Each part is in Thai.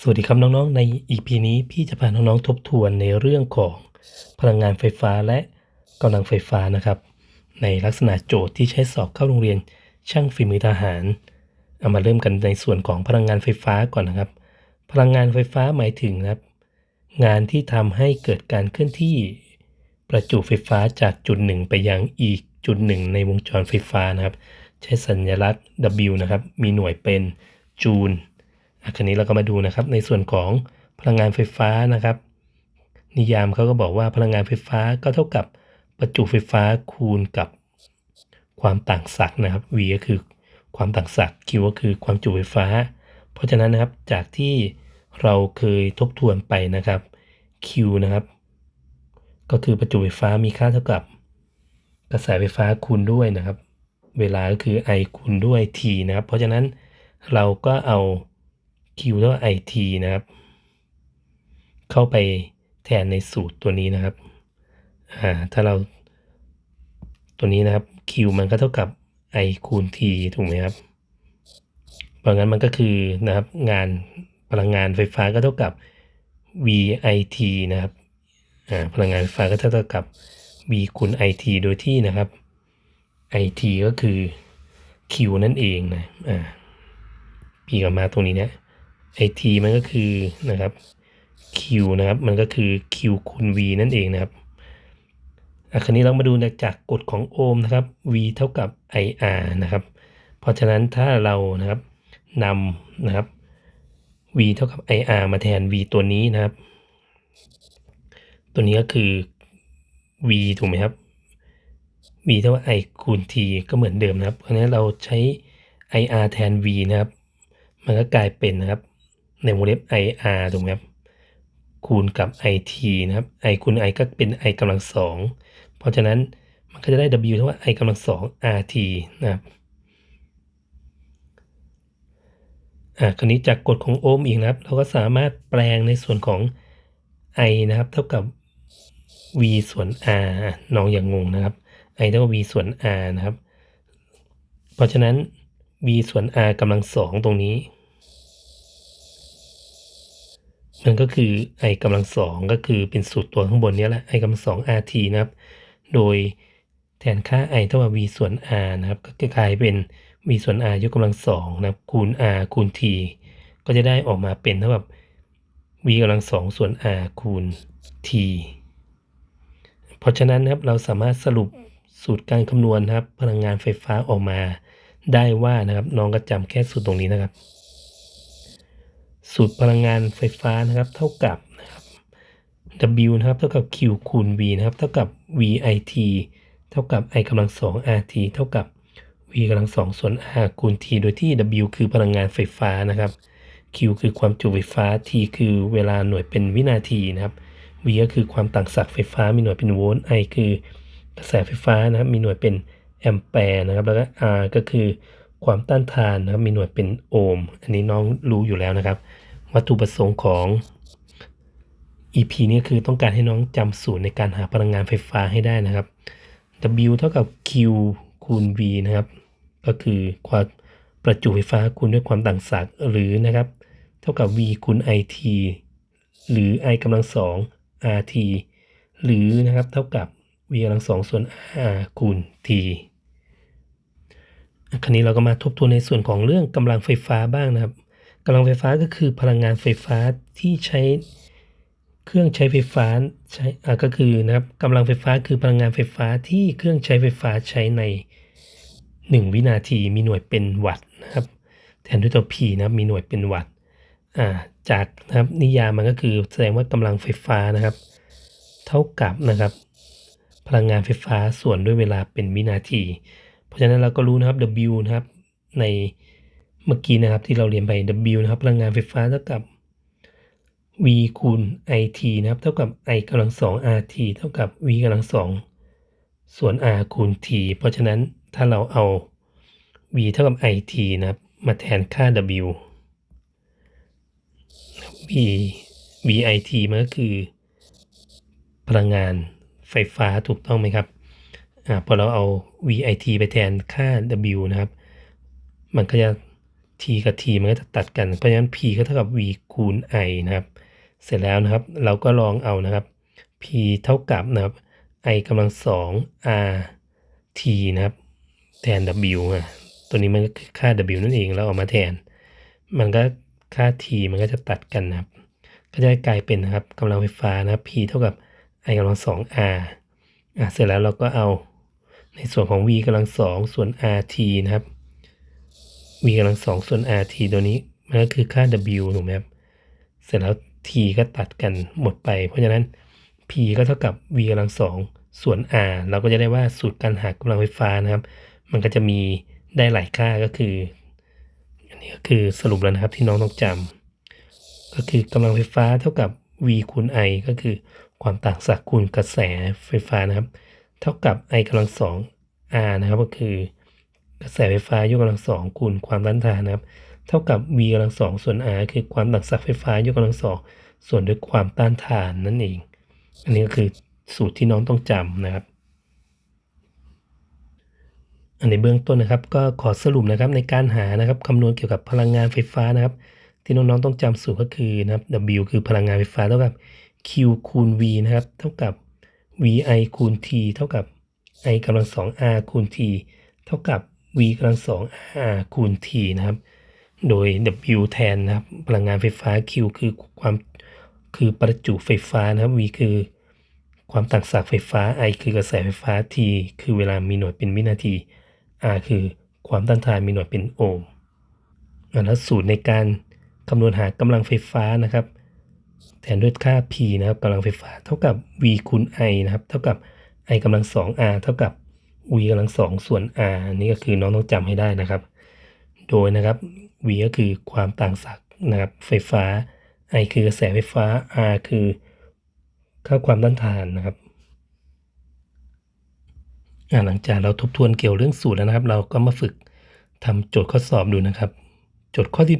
สวัสดีครับน้องๆ ใน EP นี้พี่จะพาน้องๆทบทวนในเรื่องของพลังงานไฟฟ้าและกำลังไฟฟ้านะครับ ในลักษณะโจทย์ที่ใช้สอบเข้าโรงเรียนช่างฝีมือทหารเอามาเริ่มกันในส่วนของพลังงานไฟฟ้าก่อนนะครับ พลังงานไฟฟ้าหมายถึงนะครับ งานที่ทำให้เกิดการเคลื่อนที่ประจุไฟฟ้าจากจุดหนึ่งไปยังอีกจุดหนึ่งในวงจรไฟฟ้านะครับ ใช้สัญลักษณ์ W นะครับมีหน่วยเป็นจูล คราวนี้เราก็มาดูนะครับ ในส่วนของพลังงานไฟฟ้านะครับ นิยามเขาก็บอกว่าพลังงานไฟฟ้าก็เท่ากับประจุไฟฟ้าคูณกับความต่างศักย์นะครับ V ก็คือความต่างศักย์ Q ก็คือความจุไฟฟ้า เพราะฉะนั้นนะครับจากที่เราเคยทบทวนไปนะครับ Q นะครับ ก็คือประจุไฟฟ้ามีค่าเท่ากับกระแสไฟฟ้าคูณด้วยนะครับ เวลาก็คือ I คูณด้วย T นะครับ เพราะฉะนั้นเราก็เอา Q เท่ากับ IT นะครับ เข้าไปแทนในสูตรตัวนี้นะครับ อ่า ถ้าเราตัวนี้นะครับ Q มันก็เท่ากับ I คูณ T ถูกไหมครับ เพราะงั้นมันก็คือนะครับ งานพลังงานไฟฟ้าก็เท่ากับ VIT นะครับ อ่า พลังงานไฟฟ้าก็เท่ากับ V คูณ IT โดยที่นะครับ IT ก็คือ Q นั่นเองนะ อ่า P กลับมาตรงนี้เนี่ย IT มันก็คือนะครับ Q นะครับ มันก็คือ Q คูณ V นั่นเองนะครับอะคราวนี้เรามาดูจากกฎของโอห์มนะครับ V เท่ากับ IR นะครับ เพราะฉะนั้นถ้าเรานะครับนำนะครับ V เท่ากับ IR มาแทน V ตัวนี้นะครับ ตัวนี้ก็คือ V ถูกไหมครับ V เท่ากับ I คูณ T ก็เหมือนเดิมนะครับ เพราะฉะนั้นเราใช้ IR แทน V นะครับ มันก็กลายเป็นนะครับ ในวงเล็บ IR ถูกไหมครับ คูณกับ IT นะครับ I คูณ I ก็เป็น I กำลังสอง เพราะฉะนั้นมันก็จะได้ W เท่ากับ I กำลังสอง RT นะครับ อ่า คราวนี้จากกฎของโอห์มอีกนะครับ เราก็สามารถแปลงในส่วนของ I นะครับ เท่ากับ V ส่วน R น้องอย่างงงนะครับ I เท่ากับ V ส่วน R นะครับ เพราะฉะนั้น v ส่วน r กำลังสองตรงนี้ มันก็คือ i กำลังสองก็คือเป็นสูตรตัวข้างบนนี้แหละ i กำลังสอง rt นะครับ โดยแทนค่า i เท่ากับ v ส่วน r นะครับ ก็จะกลายเป็น v ส่วน r ยกกำลังสองนะครับ คูณ r คูณ t ก็จะได้ออกมาเป็นเท่ากับ v กำลังสองส่วน r คูณ t เพราะฉะนั้นนะครับเราสามารถสรุปสูตรการคำนวณนะครับ พลังงานไฟฟ้าออกมาได้ว่านะครับน้องก็จำแค่สูตรตรงนี้นะครับ สูตรพลังงานไฟฟ้านะครับเท่ากับนะครับ W นะครับเท่ากับ Q คูณ V นะครับเท่ากับ VIT เท่ากับ I กำลังสอง RT เท่ากับ V กำลังสองส่วน R คูณ T โดยที่ W คือพลังงานไฟฟ้านะครับ Q คือความจุไฟฟ้า T คือเวลาหน่วยเป็นวินาทีนะครับ V ก็คือความต่างศักย์ไฟฟ้ามีหน่วยเป็นโวลต์ I คือกระแสไฟฟ้านะครับมีหน่วยเป็นแอมแปร์นะครับแล้วก็ R ก็คือความต้านทานนะครับมีหน่วยเป็นโอห์ม อันนี้น้องรู้อยู่แล้วนะครับ วัตถุประสงค์ของ EP นี้คือต้องการให้น้องจำสูตรในการหาพลังงานไฟฟ้าให้ได้นะครับ W เท่ากับ Q คูณ V นะครับ ก็คือความประจุไฟฟ้าคูณด้วยความต่างศักย์หรือนะครับ เท่ากับ V คูณ IT หรือ I กำลังสอง RT หรือนะครับเท่ากับ V กำลังสองส่วน R คูณ T คราวนี้เราก็มาทบทวนในส่วนของเรื่องกำลังไฟฟ้าบ้างนะครับ กำลังไฟฟ้าก็คือพลังงานไฟฟ้าที่ใช้เครื่องใช้ไฟฟ้าใช้อ่าก็คือนะครับกำลังไฟฟ้าคือพลังงานไฟฟ้าที่เครื่องใช้ไฟฟ้าใช้ใน 1 วินาทีมีหน่วยเป็นวัตต์นะครับ แทนด้วยตัว P นะครับมีหน่วยเป็นวัตต์อ่าจากนะครับนิยามมันก็คือแสดงว่ากำลังไฟฟ้านะครับ เท่ากับนะครับ พลังงานไฟฟ้าส่วนด้วยเวลาเป็นวินาที เพราะฉะนั้นเราก็รู้นะครับ W นะครับใน เมื่อกี้นะครับที่เราเรียนไป W นะครับพลังงานไฟฟ้าเท่ากับ V คูณ IT นะครับ เท่ากับ I กำลังสอง RT เท่ากับ V กำลังสองส่วน R คูณ T เพราะฉะนั้นถ้าเราเอา V เท่ากับ IT นะครับ มาแทนค่า W V VIT มันก็คือ พลังงานไฟฟ้าถูกต้องไหมครับอ่าพอเราเอา VIT ไปแทนค่า W นะครับ มันก็จะ t กับ t มันก็จะตัดกัน เพราะฉะนั้น p ก็เท่ากับ v คูณ i นะครับ เสร็จแล้วนะครับ เราก็ลองเอานะครับ p เท่ากับนะครับ i กำลังสอง r t นะครับ แทน w อะตัวนี้มันก็คือค่า w นั่นเองเราเอามาแทน มันก็ค่า t มันก็จะตัดกันนะครับ ก็จะกลายเป็นนะครับกำลังไฟฟ้านะครับ p เท่ากับ i กำลังสอง r อะเสร็จแล้วเราก็เอาในส่วนของ v กำลังสองส่วน rt นะครับ v กำลังสองส่วน rt ตัวนี้มันก็คือค่า w ถูกไหมครับเสร็จแล้ว t ก็ตัดกันหมดไป เพราะฉะนั้น p ก็เท่ากับ v กำลังสองส่วน r เราก็จะได้ว่าสูตรการหากำลังไฟฟ้านะครับ มันก็จะมีได้หลายค่าก็คืออันนี้ก็คือสรุปแล้วนะครับที่น้องต้องจำก็คือกำลังไฟฟ้าเท่ากับ v คูณ i ก็คือความต่างศักย์คูณกระแสไฟฟ้านะครับ เท่ากับ i กำลังสอง r นะครับก็คือ กระแสไฟฟ้ายกกำลังสองคูณความต้านทานนะครับ เท่ากับ v กำลังสองส่วน r คือความต่างศักย์ไฟฟ้ายกกำลังสองส่วนด้วยความต้านทานนั่นเอง อันนี้ก็คือสูตรที่น้องต้องจำนะครับ อันในเบื้องต้นนะครับ ก็ขอสรุปนะครับในการหานะครับคำนวณเกี่ยวกับพลังงานไฟฟ้านะครับ ที่น้องๆต้องจำสูตรก็คือนะครับ W คือพลังงานไฟฟ้าเท่ากับ Q คูณ V นะครับ เท่ากับ VI คูณ T เท่ากับ I กำลังสอง R คูณ T เท่ากับ V กำลังสอง R คูณ T นะครับ โดย W แทนนะครับ พลังงานไฟฟ้า Q คือความคือประจุไฟฟ้านะครับ V คือความต่างศักย์ไฟฟ้า I คือกระแสไฟฟ้า T คือเวลามีหน่วยเป็นวินาที R คือความต้านทานมีหน่วยเป็นโอห์มอะแล้วสูตรในการคำนวณหากำลังไฟฟ้านะครับ แทนด้วยค่า P นะครับกำลังไฟฟ้า เท่ากับ V คูณ I นะครับ เท่ากับ I กำลังสอง R เท่ากับ V กำลังสองส่วน R นนี้ก็คือน้องต้องจำให้ได้นะครับ โดยนะครับ V ก็คือความต่างศักย์นะครับ ไฟฟ้า I คือกระแสไฟฟ้า R คือค่าความต้านทานนะครับหลังจากเราทบทวนเกี่ยวเรื่องสูตรแล้วนะครับ เราก็มาฝึกทำโจทย์ข้อสอบดูนะครับ โจทย์ข้อที่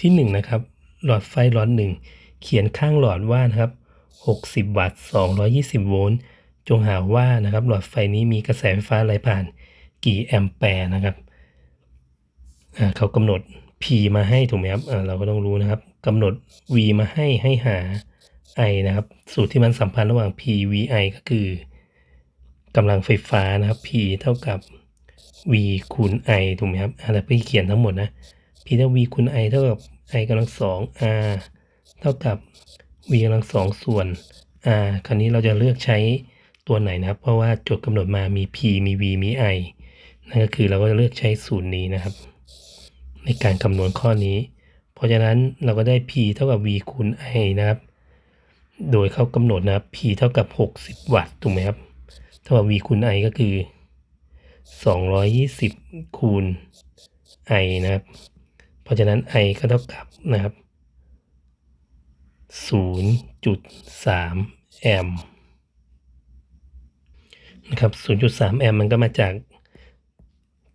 ที่หนึ่งนะครับ หลอดไฟหลอดหนึ่งเขียนข้างหลอดว่านะครับ 60 วัตต์ 220 โวลต์ จงหาว่านะครับหลอดไฟนี้มีกระแสไฟฟ้าไหลผ่านกี่แอมแปร์นะครับเขากำหนด P มาให้ถูกไหมครับเราก็ต้องรู้นะครับกำหนด V มาให้ให้หา I นะครับ สูตรที่มันสัมพันธ์ระหว่าง P V I ก็คือกำลังไฟฟ้านะครับ P เท่ากับ V คูณ I ถูกไหมครับอ่าแล้วพี่เขียนทั้งหมดนะ P เท่า V คูณ I เท่ากับ I กำลังสอง R เท่ากับ V กำลังสองส่วน R คราวนี้เราจะเลือกใช้ ตัวไหนนะครับ เพราะว่าโจทย์กำหนดมามี P มี V มี I นั่นก็คือเราก็จะเลือกใช้สูตรนี้นะครับ ในการคำนวณข้อนี้ เพราะฉะนั้นเราก็ได้ P เท่ากับ V คูณ I นะครับ โดยเขากำหนดนะครับ P เท่ากับ 60 วัตต์ถูกไหมครับเท่ากับ V คูณ I ก็คือ 220 คูณ I นะครับ เพราะฉะนั้น I ก็เท่ากับนะครับ 0.3 แอมป์ นะครับ0.3แอมป์มันก็มาจาก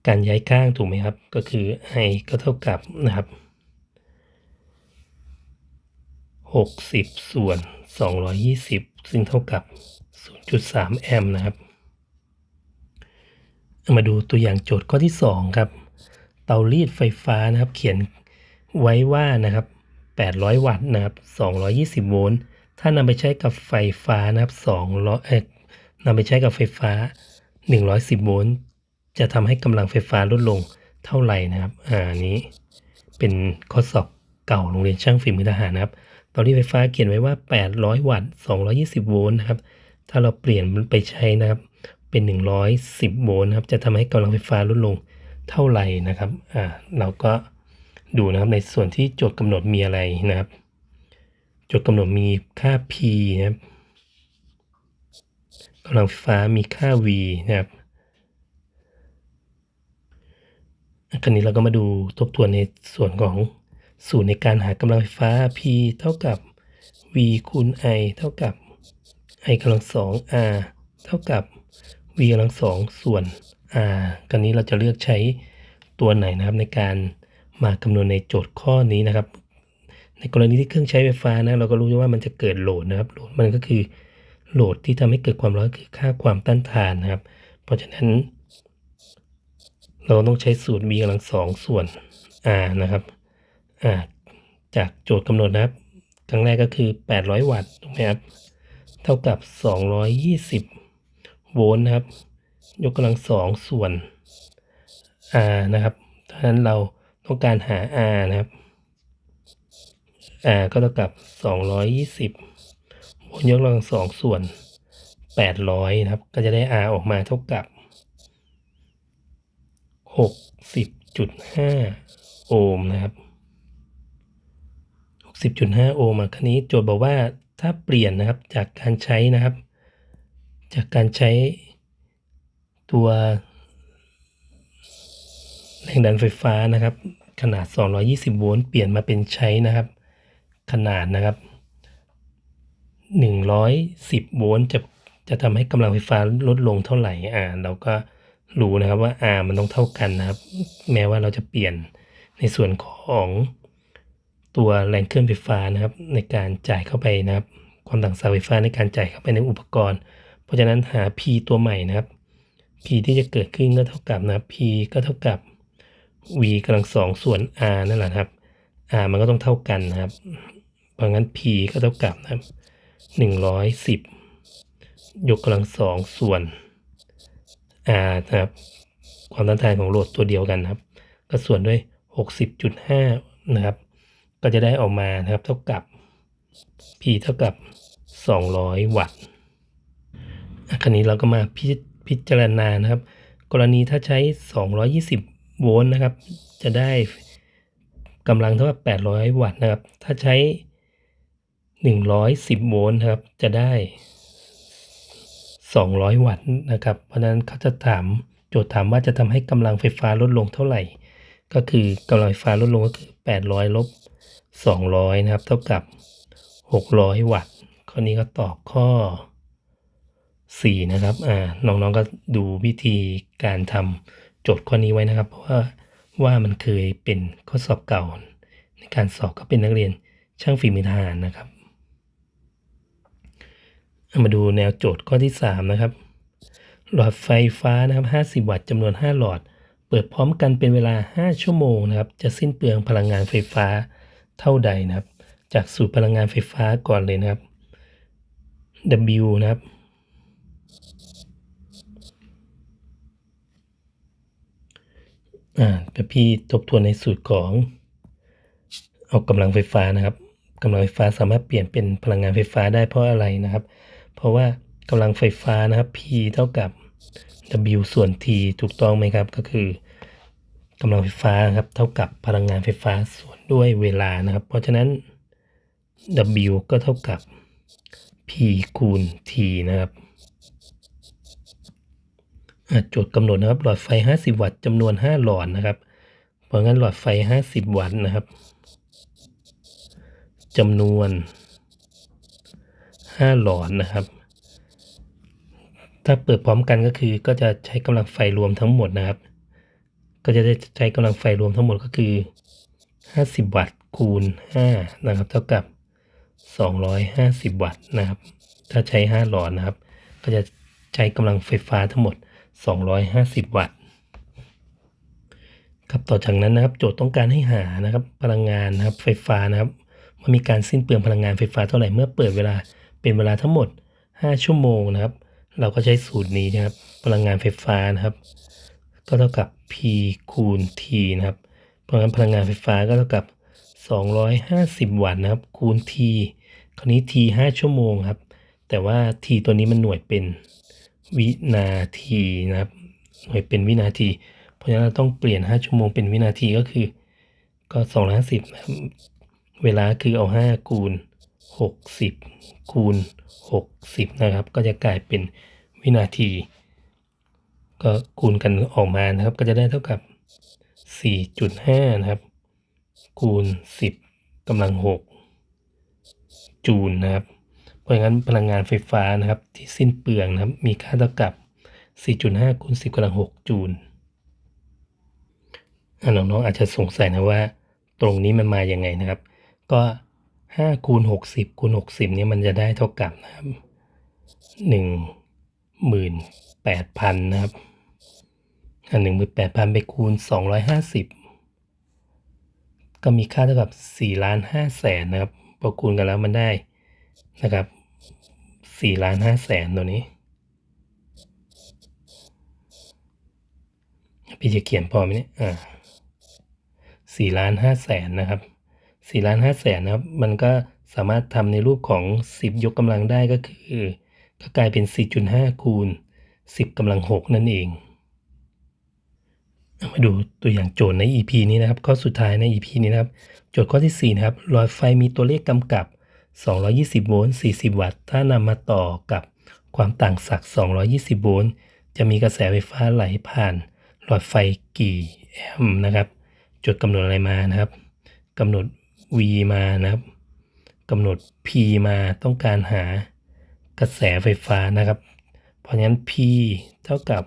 การย้ายข้างถูกไหมครับ ก็คือ I ก็เท่ากับนะครับ60 ส่วน 220 ซึ่งเท่ากับ 0.3 แอมป์นะครับ มาดูตัวอย่างโจทย์ข้อที่ 2 ครับ เตารีดไฟฟ้านะครับ เขียนไว้ว่านะครับ 800 วัตต์นะครับ 220 โวลต์ ถ้านำไปใช้กับไฟฟ้านะครับ200เอ นำไปใช้กับไฟฟ้า 110 โวลต์ จะทำให้กำลังไฟฟ้าลดลงเท่าไหร่นะครับ อ่านี้เป็นข้อสอบเก่าโรงเรียนช่างฝีมือทหารนะครับเตารีดไฟฟ้าเขียนไว้ว่า 800 วัตต์ 220 โวลต์นะครับ ถ้าเราเปลี่ยนมันไปใช้นะครับ เป็น 110 โวลต์นะครับ จะทำให้กำลังไฟฟ้าลดลงเท่าไหร่นะครับ อ่า เราก็ดูนะครับในส่วนที่โจทย์กำหนดมีอะไรนะครับ โจทย์กำหนดมีค่า P นะครับ กำลังไฟฟ้ามีค่า V นะครับคราวนี้เราก็มาดูทบทวนในส่วนของสูตรในการหากำลังไฟฟ้า P เท่ากับ V คูณ I เท่ากับ I กำลังสอง R เท่ากับ V กำลังสองส่วน R คราวนี้เราจะเลือกใช้ตัวไหนนะครับในการมาคำนวณในโจทย์ข้อนี้นะครับ ในกรณีที่เครื่องใช้ไฟฟ้านะเราก็รู้ว่ามันจะเกิดโหลดนะครับโหลดมันก็คือ โหลดที่ทำให้เกิดความร้อนคือค่าความต้านทานนะครับ เพราะฉะนั้น เราต้องใช้สูตร v กำลังสองส่วน R นะครับอ่าจากโจทย์กำหนดนะครับ ครั้งแรกก็คือ 800 วัตต์ถูกไหมครับ เท่ากับ 220 โวลต์นะครับ ยกกำลังสองส่วน R นะครับดังนั้นเราต้องการหา R นะครับ R ก็เท่ากับ 220 ยกกำลังสองส่วน800นะครับ ก็จะได้ R ออกมาเท่ากับ60.5โอห์มนะครับ60.5โอห์มคราวนี้โจทย์บอกว่าถ้าเปลี่ยนนะครับจากการใช้นะครับ จากการใช้ตัวแรงดันไฟฟ้านะครับ ขนาด 220 โวลต์เปลี่ยนมาเป็นใช้นะครับ ขนาดนะครับ 110 โวลต์จะจะทำให้กำลังไฟฟ้าลดลงเท่าไหร่อ่าเราก็รู้นะครับว่า R มันต้องเท่ากันนะครับ แม้ว่าเราจะเปลี่ยนในส่วนของตัวแรงเคลื่อนไฟฟ้านะครับ ในการจ่ายเข้าไปนะครับ ความต่างสายไฟฟ้าในการจ่ายเข้าไปในอุปกรณ์ เพราะฉะนั้นหา P ตัวใหม่นะครับ P ที่จะเกิดขึ้นก็เท่ากับนะ P ก็เท่ากับ V กำลังสองส่วน R นั่นแหละครับ R มันก็ต้องเท่ากันนะครับ เพราะงั้น P ก็เท่ากับนะ ครับหนึ่งร้อยสิบยกกำลังสองส่วน R นะครับ ความต้านทานของโหลดตัวเดียวกันนะครับ ก็ส่วนด้วย 60.5 นะครับ ก็จะได้ออกมานะครับเท่ากับ P เท่ากับ 200 วัตต์คราวนี้เราก็มาพิพิจารณานะครับ กรณีถ้าใช้ 220 โวลต์นะครับ จะได้กำลังเท่ากับ 800 วัตต์นะครับ ถ้าใช้ 110 โวลต์ครับ จะได้ 200 วัตต์นะครับ เพราะนั้นเขาจะถามโจทย์ถามว่าจะทำให้กำลังไฟฟ้าลดลงเท่าไหร่ ก็คือกำลังไฟฟ้าลดลงก็คือ 800 ลบ 200 นะครับ เท่ากับ 600 วัตต์ ข้อนี้ก็ตอบข้อ 4 นะครับ อ่า น้องๆก็ดูวิธีการทำโจทย์ข้อนี้ไว้นะครับ เพราะว่าว่ามันเคยเป็นข้อสอบเก่า ในการสอบก็เป็นนักเรียนช่างฝีมือทหารนะครับ มาดูแนวโจทย์ข้อที่ 3 นะครับ หลอดไฟฟ้านะครับ 50 วัตต์จำนวน 5 หลอด เปิดพร้อมกันเป็นเวลา 5 ชั่วโมงนะครับ จะสิ้นเปลืองพลังงานไฟฟ้าเท่าใดนะครับ จากสูตรพลังงานไฟฟ้าก่อนเลยนะครับ W นะครับ อ่าแต่พี่ทบทวนในสูตรของเอากำลังไฟฟ้านะครับกำลังไฟฟ้าสามารถเปลี่ยนเป็นพลังงานไฟฟ้าได้เพราะอะไรนะครับ ราะว่ากำลังไฟฟ้านะครับ P เท่ากับ W ส่วน T ถูกต้องไหมครับ ก็คือกำลังไฟฟ้าครับ เท่ากับพลังงานไฟฟ้าส่วนด้วยเวลานะครับ เพราะฉะนั้น W ก็เท่ากับ P คูณ T นะครับโจทย์กำหนดนะครับ หลอดไฟ 50 วัตต์จำนวน 5 หลอดนะครับ เพราะงั้นหลอดไฟ 50 วัตต์นะครับจำนวน 5 หลอดนะครับ ถ้าเปิดพร้อมกันก็คือ ก็จะใช้กำลังไฟรวมทั้งหมดนะครับ ก็จะได้ใช้กำลังไฟรวมทั้งหมดก็คือ 50 วัตต์คูณ 5 นะครับ เท่ากับ 250 วัตต์นะครับ ถ้าใช้ 5 หลอดนะครับ ก็จะใช้กำลังไฟฟ้าทั้งหมด 250 วัตต์ครับต่อจากนั้นนะครับ โจทย์ต้องการให้หานะครับ พลังงานนะครับ ไฟฟ้านะครับว่ามีการสิ้นเปลืองพลังงานไฟฟ้าเท่าไหร่เมื่อเปิดเวลาเป็นเวลาทั้งหมด 5 ชั่วโมงนะครับ เราก็ใช้สูตรนี้นะครับ พลังงานไฟฟ้านะครับ ก็เท่ากับ P คูณ T นะครับ เพราะงั้นพลังงานไฟฟ้าก็เท่ากับ 250 วัตต์นะครับ คูณ T คราวนี้ T 5 ชั่วโมงครับ แต่ว่า T ตัวนี้มันหน่วยเป็นวินาทีนะครับ หน่วยเป็นวินาที เพราะฉะนั้นเราต้องเปลี่ยน 5 ชั่วโมงเป็นวินาทีก็คือ ก็ 250นะครับเวลาคือเอา 5 คูณ 60 คูณ 60 นะครับ ก็จะกลายเป็นวินาที ก็คูณกันออกมานะครับ ก็จะได้เท่ากับ 4.5 นะครับ คูณ 10กำลัง 6 จูลนะครับ เพราะงั้นพลังงานไฟฟ้านะครับ ที่สิ้นเปลืองนะครับ มีค่าเท่ากับ 4.5 คูณ 10กำลัง 6 จูลอะน้องๆอาจจะสงสัยนะว่า ตรงนี้มันมาอย่างไงนะครับ ก็ ห้าคูณหกสิบคูณหกสิบเนี่ยมันจะได้เท่ากับนะครับหนึ่งหมื่นแปดพันนะครับอันหนึ่งหมื่นแปดพันไปคูณสองร้อยห้าสิบก็มีค่าเท่ากับ4ล้าน5แสนนะครับพอคูณกันแล้วมันได้นะครับ4ล้าน5แสนตัวนี้ พี่จะเขียนพอไหมเนี่ยอ่าสี่ล้านห้าแสนนะครับ สี่ล้านห้าแสนนะครับ มันก็สามารถทำในรูปของสิบยกกำลังได้ก็คือ ก็กลายเป็นสี่จุดห้าคูณสิบกำลังหกนั่นเอง มาดูตัวอย่างโจทย์ใน EP นี้นะครับ ข้อสุดท้ายใน EP นี้นะครับ โจทย์ข้อที่ 4 นะครับหลอดไฟมีตัวเลขกำกับ 220 โวลต์ 40 วัตต์ ถ้านำมาต่อกับความต่างศักย์220 โวลต์ จะมีกระแสไฟฟ้าไหลผ่าน หลอดไฟกี่แอมป์นะครับจดกำหนดอะไรมานะครับกำหนด V มานะครับกำหนด P มาต้องการหากระแสไฟฟ้านะครับ เพราะฉะนั้น P เท่ากับ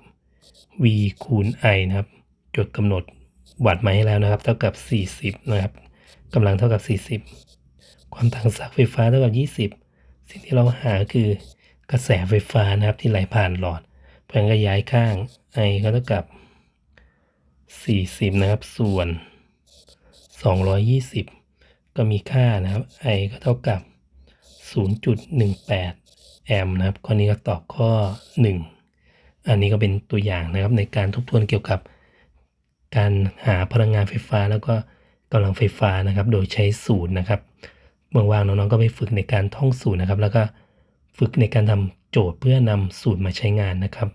V คูณ I นะครับ จดกำหนดวัดมาให้แล้วนะครับ เท่ากับ 40 นะครับกำลังเท่ากับ 40 ความต่างศักย์ไฟฟ้าเท่ากับ 20 สิ่งที่เราหาคือกระแสไฟฟ้านะครับที่ไหลผ่านหลอด เพราะงั้นก็ย้ายข้าง I ก็เท่ากับ 40 นะครับ ส่วน 220 ก็มีค่านะครับ I ก็เท่ากับ 0.18 แอมป์นะครับ ข้อนี้ก็ตอบข้อ 1 อันนี้ก็เป็นตัวอย่างนะครับในการทบทวนเกี่ยวกับการหาพลังงานไฟฟ้าแล้วก็กำลังไฟฟ้านะครับ โดยใช้สูตรนะครับว่างๆน้องๆก็ไปฝึกในการท่องสูตรนะครับ แล้วก็ฝึกในการทำโจทย์เพื่อนำสูตรมาใช้งานนะครับ